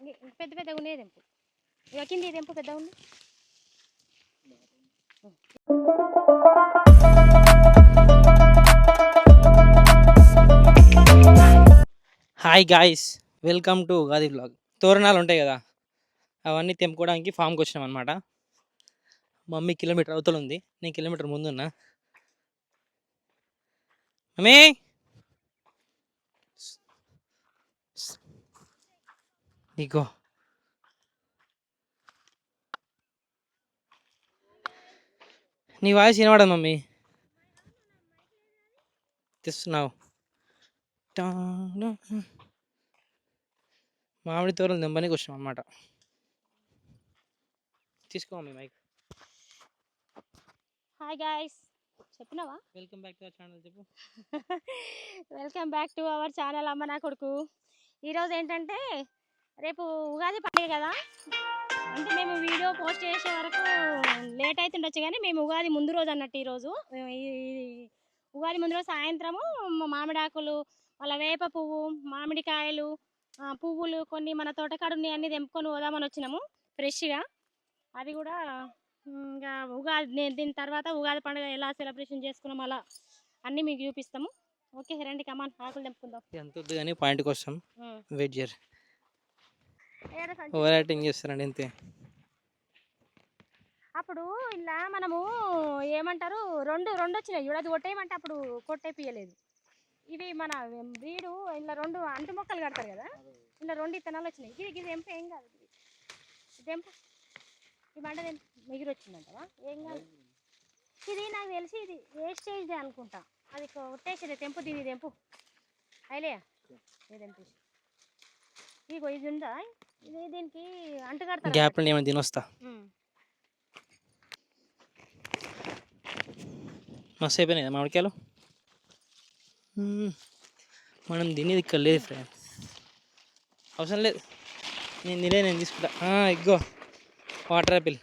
ఇంక- పెద్ద పెద్దగా ఉన్నాయి తెంపు. ఇక కింది తెంపు పెద్ద ఉంది. Hi guys welcome to Ugadi blog తోరణాలు ఉంటాయి కదా అవన్నీ తెంపుకోవడానికి ఫామ్కి వచ్చినాం అనమాట మమ్మీ కిలోమీటర్ అవతల ఉంది నేను కిలోమీటర్ ముందున్నా. మమ్మీ! నీకో నీ వాయిస్ వినపడదు మమ్మీ. తెస్తున్నావు. మామిడి తోరలు దెంపనికి వచ్చాం అన్నమాట. తీసుకో mummy mic. Hi guys చెప్పినావా? Welcome back to our channel చెప్పు. Welcome back to our channel అమ్మ నా కొడుకు. ఈరోజు ఏంటంటే రేపు ఉగాది పండుగ కదా? అంటే మేము వీడియో పోస్ట్ చేసే వరకు లేట్ అవుతుండొచ్చు కానీ మేము ఉగాది ముందు రోజు అన్నట్టు ఈరోజు ఉగాది ముందు రోజు సాయంత్రము మామిడాకులు మళ్ళీ వేప పువ్వు మామిడికాయలు పువ్వులు కొన్ని మన తోటకాడ ఉన్నాయి అన్ని తెంపుకొని పోదామని వచ్చినాము ఫ్రెష్గా. అది కూడా ఇంకా ఉగాది నేను దీని తర్వాత ఉగాది పండుగ ఎలా సెలబ్రేషన్ చేసుకున్నాం అలా అన్నీ మీకు చూపిస్తాము. ఓకే రండి కమాన్ ఆకులు తెంపుకుందాం. ఎంత వద్దు కానీ పాయింట్కి వస్తాం. వెయిట్ చేయరు? ఓవర్ యాక్టింగ్ చేస్తారండి అంతే అప్పుడు ఇలా మనము ఏమంటారు రెండు రెండు వచ్చినాయి చూడు. అది కొట్టేయమంటే అప్పుడు కొట్టేపియలేదు ఇవి మన బ్రీడు ఇలా రెండు అంటు మొక్కలు కడతారు కదా ఇలా రెండు ఇత్తనాలు వచ్చినాయి. ఇది ఇది తెంపు ఏం కాదు. తెంపు ఈ తెంపు మిగిలి వచ్చిందంటవా ఏం కాదు. ఇది నాకు తెలిసి ఇది వేస్టేజ్ అనుకుంటా. అది కొట్టేసేది తెంపు దీని తెంపు. అయిలేయా ఇది తెంపేసి ఇగో ఇది ఉందా? ఇది దీనికి ఏమైనా తినొస్తా. మస్తు అయిపోయినాయి కదా మామిడికాయలు? మ్మ్. మనం తినేది ఇక్కడ లేదు ఫ్రెండ్ అవసరం లేదు. నేను తినే నేను తీసుకుంటా. ఇగ్గో వాటర్ యాపిల్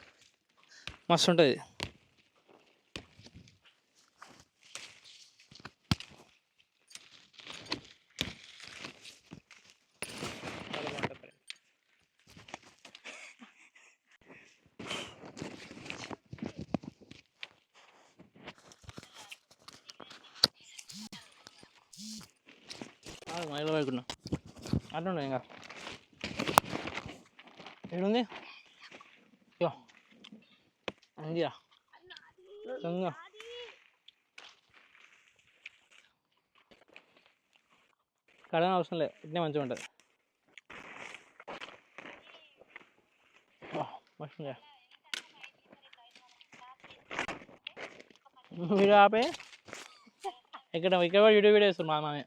మస్తు ఉంటుంది. మైల పడుకున్నా అట్లా ఇంకా ఏడుంది యో అందియా దొంగ కడన అవసరం లేదు ఇట్నే మంచిగా ఉంటుంది మీరు ఆపే ఇక్కడ ఇక్కడ కూడా యూట్యూబ్ వీడియో వేస్తారు మా మామే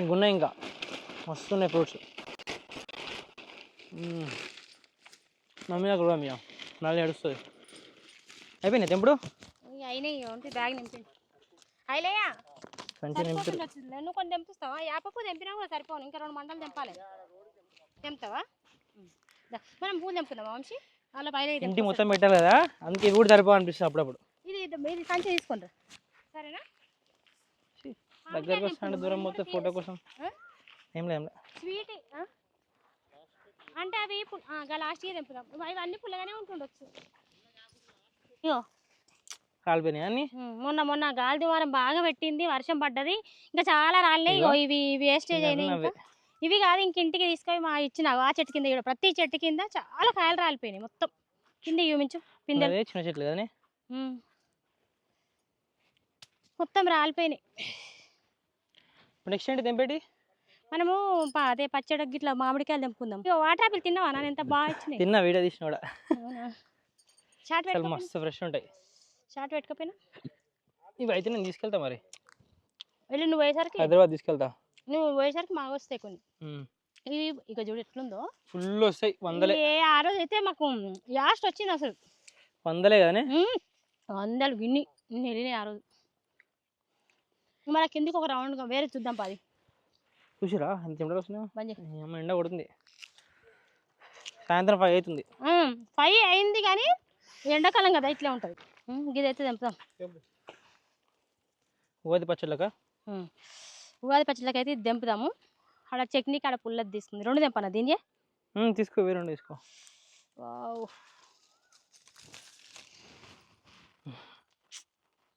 ఇంకున్నాయి ఇంకా. మస్తున్నాయి ఫ్రూట్స్. మమ్మీ నాకు కూడా అమ్మా మళ్ళీ ఏడుస్తుంది. అయిపోయినాయి తెంపుడు? నింపి సంచి సరిపోతుండొచ్చు. నువ్వు కొన్ని తెంపుస్తావా? యాపప్పు తెంపినా కూడా సరిపోను ఇంకా రెండు మండలు తెంపాలి. తెంపుతావా? మనం పూలు తెంపుకుందాం వంశీ? అలా పైన ఇది ఇంటి. మొత్తం పెట్టాలి కదా అందుకే ఇవి కూడా సరిపో అనిపిస్తుంది అప్పుడప్పుడు. ఇది ఇది ఇది సంచి తీసుకుంటారు. సరేనా? దగ్గరకు వస్తాంటే దూరం పోతే ఫోటో కోసం? ఏం లేదు స్వీట్? అంటే అవి లాస్ట్ ఇయర్ తెంపుదాం. ఇవి- ఇవన్నీ పుల్లగానే ఉంటుండొచ్చు. కాలిపోయినాయి అన్ని? మొన్న మొన్న గాలి దుమారం బాగా పెట్టింది వర్షం పడ్డది. ఇంకా చాలా. ఇగో. ఇవి వేస్టేజ్ అయినాయి. ఇవి కాదు ఇంక ఇంటికి తీసుకొని మా ఇచ్చిన ఆ చెట్టు కింద చూడు ప్రతి చెట్టు కింద చాలా కాయలు రాలిపోయినాయి మొత్తం. కింద చూపించు పిందెలు. చిన్న చెట్లు. మొత్తం రాలిపోయినాయి. నెక్స్ట్ ఏంటి తెంపేటి? మనము ప- అదే పచ్చడి గిట్ల మామిడికాయలు తెంపుకుందాం. ఇగో వాటర్ ఆపిల్ తిన్నావా? నాన్న ఎంత బాగా వచ్చినాయి. తిన్నా వీడియో తీసిన కూడా. అవునా? షార్ట్ అసలు పెట్టుకోపోయినా మస్తు ఫ్రెష్ ఉంటాయి. షార్ట్ పెట్టుకోపోయినా? ఇవి అయితే నేను తీసుకెళ్తా మరి. వెళ్ళి నువ్వు పోయేసరికి హైదరాబాద్ తీసుకెళ్తా. నువ్వు పోయేసరికి మాకు వస్తాయి కొన్ని. ఇవి ఇక చూడు ఎట్లుందో. ఫుల్ వస్తాయి వందలే. ఏ ఆ రోజు అయితే మాకు లాస్ట్ వచ్చింది అసలు. వందలే కదనే? ఉమ్, వందలు గిన్ని ఇన్ని వెళ్ళినాయి ఆ రోజు. మన కిందికి ఒక రౌండ్ వేరే చూద్దాం పది. చూసిరా? ఎంత. ఈ అమ్మ ఎండ కొడుతుంది. సాయంత్రం ఫైవ్ అవుతుంది. ఫైవ్ అయింది కానీ ఎండాకాలం కదా ఇట్లే ఉంటుంది. ఇదైతే తెంపుదాం. ఉగాది పచ్చళ్ళక. ఉగాది పచ్చడికి అయితే దింపుదాము ఆడ చట్నీ కాడ పుల్లది తీసుకుంది రెండు దింపనా దీని తీసుకో వేరే రెండు తీసుకో. వావ్.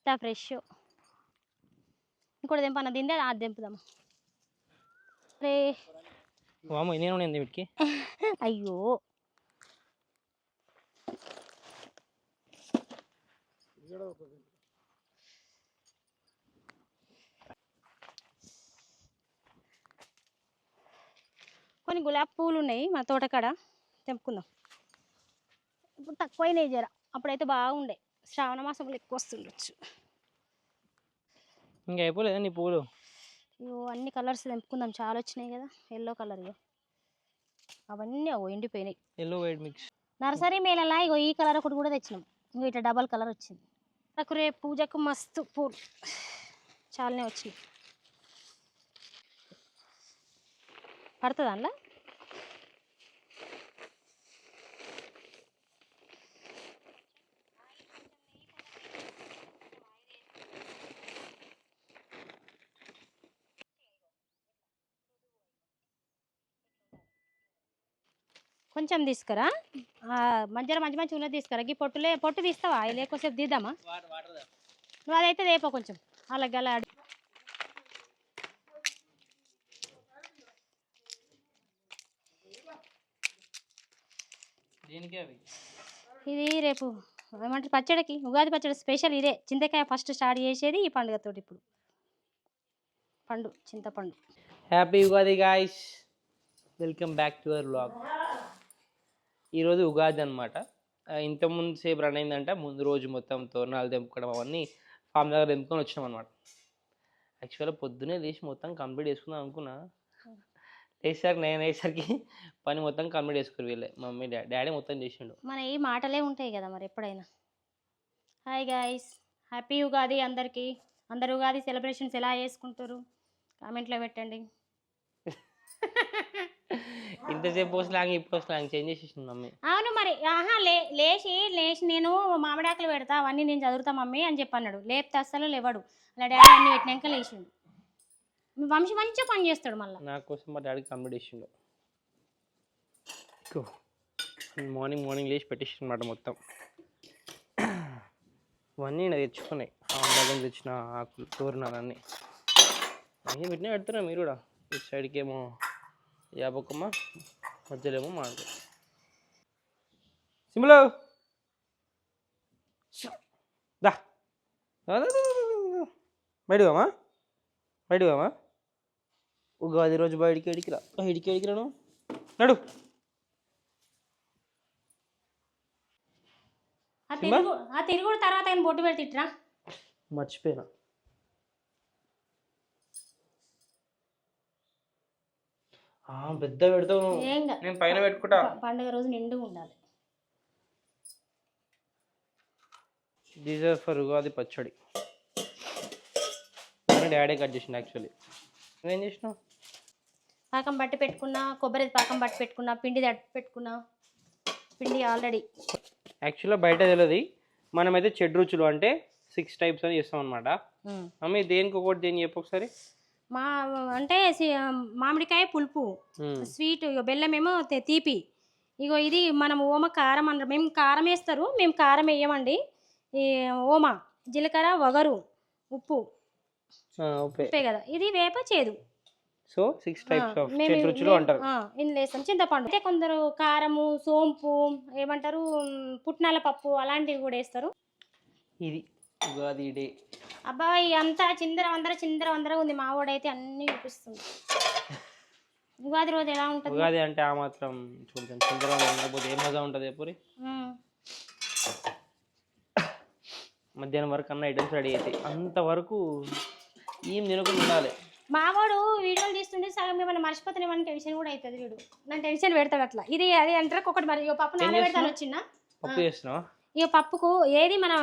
ఫ్రెష్. ఇంకోటి దింపనా దీందే అది దింపుదాము రే. వామ నేను ఉన్నాయి వీటికి? అయ్యో. కొన్ని గులాబీ పువ్వులు ఉన్నాయి మన తోటకాడ తెంపుకుందాం. ఇప్పుడు తక్కువైనాయి జర అప్పుడైతే బాగుండే. శ్రావణ మాసంలో ఎక్కువ వస్తుండొచ్చు. ఇంకా అయిపోలేదా నీ పువ్వులు ఇగో అన్ని కలర్స్ తెంపుకుందాం. చాలా వచ్చినాయి కదా. ఎల్లో కలర్ అవన్నీ అగో ఎండిపోయినాయి. Yellow white mix. నర్సరీ మేళలా ఇగో ఈ కలర్ ఒకటి కూడా తెచ్చినాం. ఇంకో ఇట్లా డబల్ కలర్ వచ్చింది. నాకు రేపు పూజకు మస్తు పూలు. చాలానే వచ్చినాయి. పడుతుందా అందులో కొంచెం తీసుకురా. మధ్యలో మంచి మంచి ఉన్నది తీసుకురా. ఈ పొట్టులే పొట్టు తీస్తావా? అవి లేకోసేపు తీద్దామా? నువ్వు అదైతే రేపో కొంచెం. అలా గల ఇది రేపు ఏమంటారు? పచ్చడికి ఉగాది పచ్చడి స్పెషల్ ఇదే. చింతకాయ ఫస్ట్ స్టార్ట్ చేసేది ఈ పండుగతోటి ఇప్పుడు. పండు చింతపండు. Happy Ugadi guys. Welcome back to our vlog. ఈరోజు ఉగాది అనమాట ఇంత ముందు సేపు రన్ అయిందంట. ముందు రోజు మొత్తం తోరణాలు తెంపుకోవడం అవన్నీ ఫామ్ దగ్గర తెంపుకొని వచ్చినాం అనమాట యాక్చువల్గా పొద్దునే లేచి మొత్తం కంప్లీట్ చేసుకుందాం అనుకున్నా. లేచేసరికి నేను వేసరికి పని మొత్తం కంప్లీట్ చేసుకుని వీళ్ళే. మమ్మీ డాడీ డాడీ మొత్తం చేసిండు. మన ఈ మాటలే ఉంటాయి కదా మరి ఎప్పుడైనా. హాయ్ గాయస్ హ్యాపీ ఉగాది అందరికీ. అందరు ఉగాది సెలబ్రేషన్స్ ఎలా చేసుకుంటారు కామెంట్లో పెట్టండి. ఇంతసేపు స్లాంగ్ ఇప్పుడు స్లాంగ్ చేంజ్ చేసేసింది మమ్మీ. అవును మరి ఆహా లే లేచి లేచి నేను మామిడాకులు పెడతా అవన్నీ నేను చదువుతా మమ్మీ అని చెప్పి అన్నాడు. లేపితే అస్సలు లేవాడు. అలా డాడీ అన్ని పెట్టినాక లేచిండు. వంశీ మంచిగా పని చేస్తాడు మళ్ళీ. నా కోసం మా డాడీ కంప్లీట్ చేసిండు. మార్నింగ్ మార్నింగ్ లేచి పెట్టేసి అనమాట మొత్తం. ఇవన్నీ నేను తెచ్చుకున్నాయి. దగ్గర తెచ్చిన ఆకులు తోరణాలన్నీ. అన్నీ పెట్టినా పెడుతున్నా మీరు కూడా? ఇటు సైడ్కి ఏమో యాపకమ్మ మధ్యలో ఏమో మామిడి సింబులో! దా. పోమా ఉగాది రోజు బయటికి ఎడికి రా. బయటికి ఎడికి రాను. నడు. ఆ తర్వాత ఆయన బొట్టు పెడితిట్రా మర్చిపోయినా. పెద్ద పెడతావు కాదు. నేను పైన పెట్టుకుంటా. పండుగ రోజు నిండుగా ఉండాలి. దీస్ ఆర్ ఫర్ ఉగాది పచ్చడి. డాడీ కట్ చేసిండు యాక్చువల్లీ నువ్వేం చేసినావు? పాకం బట్టి పెట్టుకున్నా కొబ్బరి పాకం బట్టి పెట్టుకున్నా పిండి తట్టి పెట్టుకున్నా పిండి ఆల్రెడీ యాక్చువల్గా బయట తెలియదు మనమైతే చెడు రుచులు అంటే సిక్స్ టైప్స్ అని చేస్తాం అనమాట మమ్మీ దేనికి ఒకటి దేని చెప్పు ఒకసారి? మా అంటే మామిడికాయ పులుపు. స్వీట్ బెల్లం ఏమో తీపి. ఇగో ఇది మనం ఓమ కారం అన్నారు మేము కారం వేస్తారు మేము కారం వేయమండి. ఈ ఓమ జీలకర్ర వగరు ఉప్పు. ఉప్పే. కదా. ఇది వేప చేదు. సో సిక్స్ టైప్స్ ఆఫ్ రుచులు అంటారు. ఆ, ఇందులో వేస్తాం. చింతపండు. అంటే కొందరు కారము సోంపు ఏమంటారు పుట్నాల పప్పు అలాంటివి కూడా వేస్తారు. ఇది ఉగాది డే. అబ్బాయి అంతా చిందర వందర చిందర వందర ఉంది. మా వాడైతే అన్ని చూపిస్తుంది. ఉగాది రోజు ఎలా ఉంటుంది? ఉగాది అంటే ఆ మాత్రం చూడండి చంద్రబాబు ఉండకపోతే ఏం మజా ఉంటుంది మ్, మధ్యాహ్నం వరకు అన్న ఐటమ్స్ రెడీ అవుతాయి అంతవరకు ఏం తినకుండా ఉండాలి. మావాడు వీడియోలు తీస్తుంటే సగం ఏమైనా మర్చిపోతే ఏమైనా టెన్షన్ కూడా అవుతుంది వీడు నాకు టెన్షన్ పెడతాడు అట్లా. ఇది అది అంటారు? ఒకటి మరి ఏం నానబెడతాను చేస్తున్నావ్? వచ్చిన పప్పు చేస్తున్నావా? ఇక పప్పుకు ఏది మనం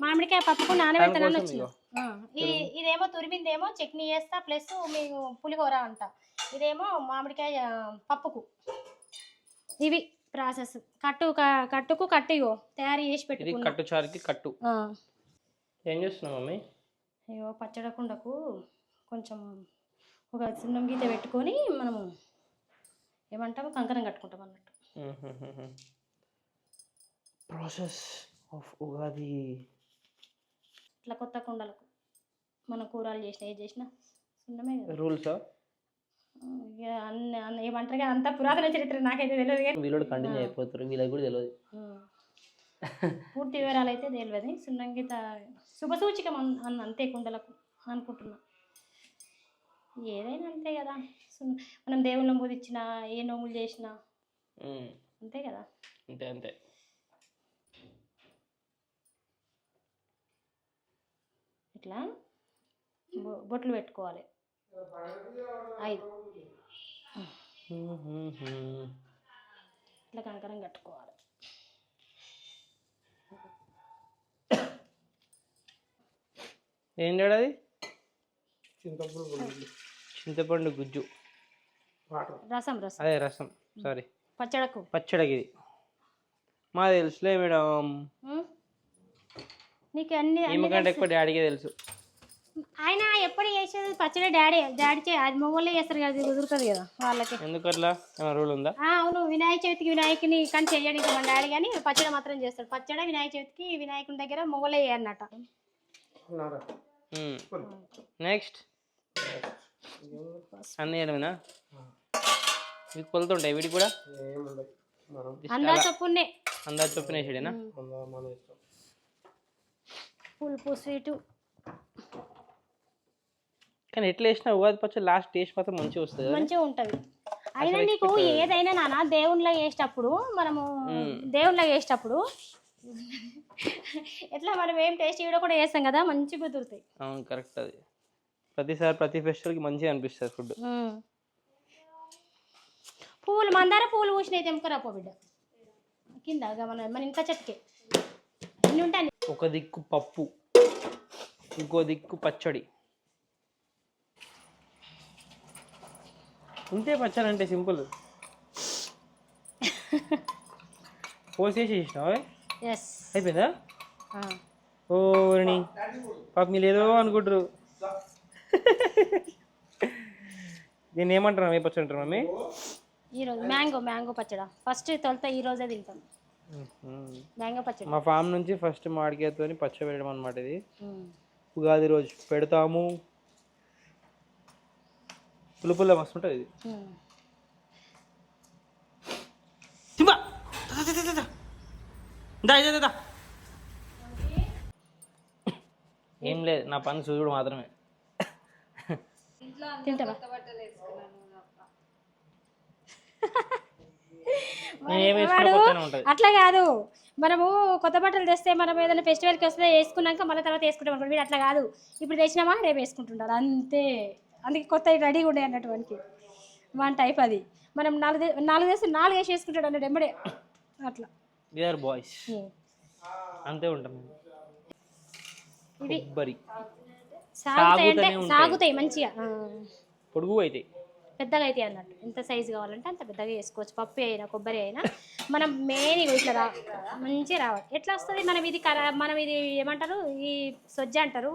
మామిడికాయ పప్పు. మామిడికాయ పప్పుకు. ఆ, ఇది ఇదేమో తురిమిందేమో చట్నీ చేస్తా ప్లస్ మీకు పులిహోర అంట. ఇదేమో మామిడికాయ పప్పుకు. ఇవి ప్రాసెస్. కట్టు కట్టుకు కట్టు తయారు చేసి పెట్టుకున్నా. కట్టు చారుకి కట్టు. ఏం చేస్తున్నావు మమ్మీ? ఇగో పచ్చడి కుండకు కొంచెం ఒక సున్నం గీత పెట్టుకొని మనము ఏమంటాము? కంకణం కట్టుకుంటాం అన్నట్టు. Process of Ugadi. ఇట్లా కొత్త కుండలకు మనం కూరలు చేసినా ఏది చేసినా సున్నమే కదా. రూల్సా? ఇక అన్ని అన్ని ఏమంటారు కదా అంత పురాతన చరిత్ర నాకైతే తెలియదు కానీ. వీళ్ళు కంటిన్యూ అయిపోతారు వీళ్ళకి కూడా తెలియదు. ఉమ్. పూర్తి వివరాలు అయితే తెలియదు. సున్నంగిత శుభసూచికం అన్- అన్న అంతే కుండలకు అనుకుంటున్నా. ఏదైనా అంతే కదా. సున్- మనం దేవుళ్ళని పూజించినా ఏ నోములు చేసినా ఉమ్, అంతే కదా. అంతే అంతే. ఇట్లా బొట్లు పెట్టుకోవాలి. ఐదు. ఇట్లా కంకణం కట్టుకోవాలి. ఏం అది చింతపండు గుజ్జు. రసం రసం. అదే రసం. సారీ. పచ్చడకు. పచ్చడికి ఇది. మా తెలుసులే మేడం. నీకు అన్ని ఈమెకంటే ఎక్కువ డాడీకే తెలుసు. ఆయన ఎప్పుడు చేసేది పచ్చడి డాడీ డాడీ చే అది మొగోళ్ళే చేస్తారు కదా కుదురుతుంది కదా వాళ్ళకి. ఎందుకు అట్లా రూల్ ఉందా? ఆ, అవును వినాయక చవితికి వినాయకుని కానీ చేయడానికి మన డాడీ కానీ పచ్చడి మాత్రం చేస్తాడు. పచ్చడి వినాయక చవితికి వినాయకుని దగ్గర మొగలే అన్నట నెక్స్ట్ అన్నీ ఇవి కొలుతుంటాయి వీటికి కూడా? అందా చొప్పునే అందా చొప్పున వేసాడేనా? పులుపు స్వీటు కానీ ఎట్లా వేసినా ఉగాది పచ్చడి లాస్ట్ టేస్ట్ మాత్రం మంచిగా వస్తుంది? మంచిగా ఉంటది. అయినా నీకు ఏదైనా నాన్న దేవుళ్ళ వేసేటప్పుడు మనము దేవుళ్ళ వేసేటప్పుడు ఎట్లా మనం ఏం టేస్ట్ ఇవిడ కూడా చేస్తాం కదా మంచిగా కుదురుతాయి. అవును కరెక్ట్ అది. ప్రతిసారి ప్రతి ఫెస్టివల్కి మంచిగా అనిపిస్తుంది ఫుడ్ పూలు మందార పూలు పూసినాయి తెంపుకరా పో బిడ్డ. కింద మన మన ఇంకా చెట్టుకే. అన్ని ఉంటాయి. ఒక దిక్కు పప్పు ఇంకో దిక్కు పచ్చడి. ఇంతే పచ్చడి అంటే సింపుల్. పోసేసి ఇచ్చినావా ఎస్ అయిపోయిందా ఓని పాప మీరు ఏదో అనుకుంటారు. దీన్ని ఏమంటారు? ఏ పచ్చడి అంటారు మమ్మీ? ఈరోజు మ్యాంగో మ్యాంగో పచ్చడా. ఫస్ట్ తొలుత ఈ రోజే తింటాం. మ్యాంగో పచ్చడి మా ఫామ్ నుంచి ఫస్ట్ మామిడికాయతో పచ్చడి పెట్టడం అనమాట ఇది. ఉగాది రోజు పెడతాము. పులుపుల్ల మస్తు ఉంటుంది ఇది. ఏం లేదు నా పని చూడు మాత్రమే. తింటావా? అట్లా కాదు. మనము కొత్త బట్టలు తెస్తే మనం ఏదైనా ఫెస్టివల్కి వస్తే వేసుకున్నాక మళ్ళీ తర్వాత వేసుకుంటాం అనుకో వీడు అట్లా కాదు. ఇప్పుడు తెచ్చినామా? రేపు వేసుకుంటుండాలి. అంతే. అందుకే కొత్త రెడీగా ఉండే అన్నట్టు వానికి. వన్ టైప్ అది. మనం నాలుగు నాలుగు వేస్తే నాలుగు వేసి వేసుకుంటాడు అన్నట్టు ఎంబడే. అట్లా. We're boys um. అంతే ఉంటాం. ఇవి సాగుతాయి అంటే. సాగుతాయి మంచిగా. పొడుగు అయితే పెద్దగా అయితే అన్నట్టు. ఎంత సైజు కావాలంటే అంత పెద్దగా వేసుకోవచ్చు పప్పు అయినా కొబ్బరి అయినా. మనం మెయిన్ ఇట్లా రా మంచిగా రావాలి. ఎట్లా వస్తుంది? మనం ఇది కర మనం ఇది ఏమంటారు? ఈ సొజ్జ అంటారు.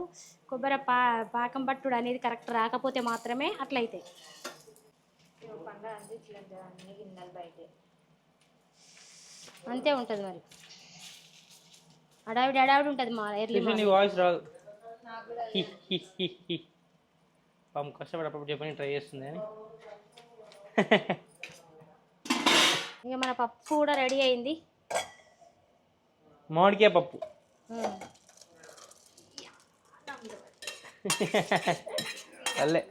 కొబ్బరి పా పాకం పట్టుడు అనేది కరెక్ట్ రాకపోతే మాత్రమే అట్లా అవుతాయి అంతే ఉంటుంది మరి. అడావిడి అడావిడి ఉంటుంది మా ఎర్లీ నీ వాయిస్ రాదు. హి, హి, హి, హి. పాపం కష్టపడి అప్పుడు చెప్పని ట్రై చేస్తుంది అని ఇక మన పప్పు కూడా రెడీ అయింది. మామిడికాయ పప్పు. అల్లే.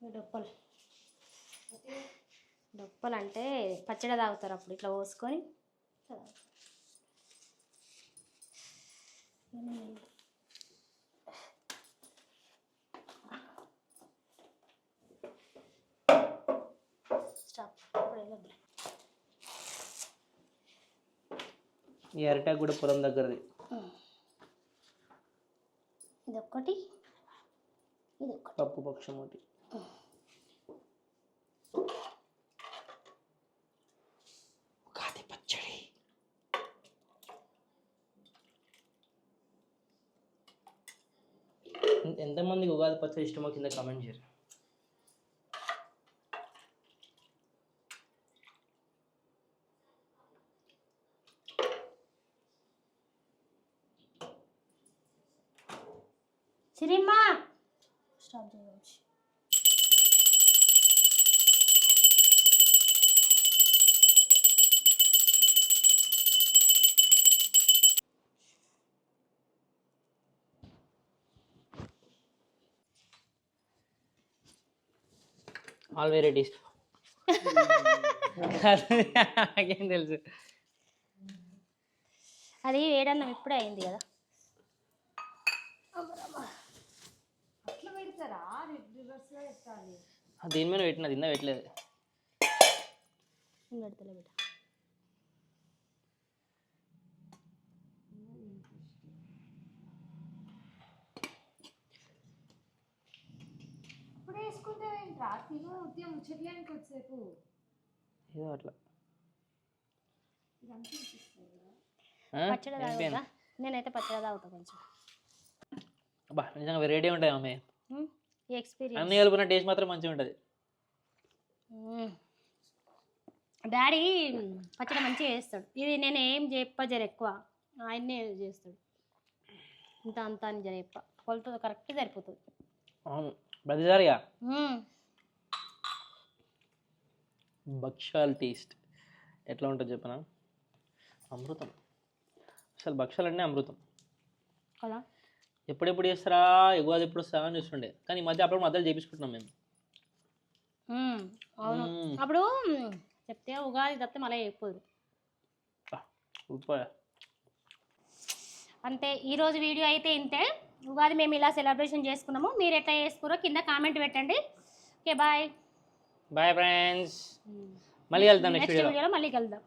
ఈ డొప్పలు. డొప్పలు అంటే పచ్చడి తాగుతారు అప్పుడు ఇట్లా పోసుకొని ఇట్లా తాగుతారు. స్టాప్ ఇప్పుడు వెళ్ళొద్దు. ఈ అరిటాకు కూడా పొలం దగ్గరది. ఇదొక్కటి ఇదొక్కటి. పప్పు పక్షం ఒకటి ఉగాది పచ్చడి పచ్చడి ఇష్టమో కింద కామెంట్ చేయరు సిరిమ్మా స్టాప్ చేయవచ్చు ఆల్ వెరైటీస్ నాకేం తెలుసు. అది వేడన్నం ఇప్పుడే అయింది కదా. దీని మీద పెట్టిన తిన్నా పెట్టలేదు. పెడతలే బిడ్డ ఇప్పుడు ఉదయం ఏదో అట్లా. ఇదంతా కదా? పచ్చడి తాగుతా నేనైతే పచ్చడి తాగుతా కొంచెం. అబ్బా నిజంగా వెరైటీ ఉంటాయి ఆమె ఈ ఎక్స్పీరియన్స్ అన్ని కలుపుకున్న టేస్ట్ మాత్రం మంచిగా ఉంటుంది. డాడీ పచ్చడి మంచిగా చేస్తాడు. ఇది నేను ఏం చెప్పజరు ఎక్కువ. ఆయన్నే చేస్తాడు. ఇంత అంత అని జర చెప్ప. కొలత కరెక్ట్ సరిపోతుంది. అవును. ప్రతిసారిగా ఉమ్, భక్షాల్ టేస్ట్. ఎట్లా ఉంటుంది చెప్పనా? అమృతం. అసలు భక్షాలు అంటే అమృతం. కదా. ఎప్పుడెప్పుడు చేస్తారా? ఎగువది ఎప్పుడు వస్తారా అని చూస్తుండే. కానీ ఈ మధ్య అప్పుడు మధ్యలో చేపించుకుంటున్నాం మేము. అవును. అప్పుడు చెప్తే ఉగాది తప్పితే మళ్ళీ చెప్పదు అంతే. ఈరోజు వీడియో అయితే ఇంతే. ఉగాది మేము ఇలా సెలబ్రేషన్ చేసుకున్నాము. మీరు ఎట్లా చేసుకురో కింద కామెంట్ పెట్టండి. ఓకే బాయ్ బాయ్ ఫ్రెండ్స్ మళ్ళీ వెళ్తాం నెక్స్ట్ వీడియోలో మళ్ళీ కలుద్దాం.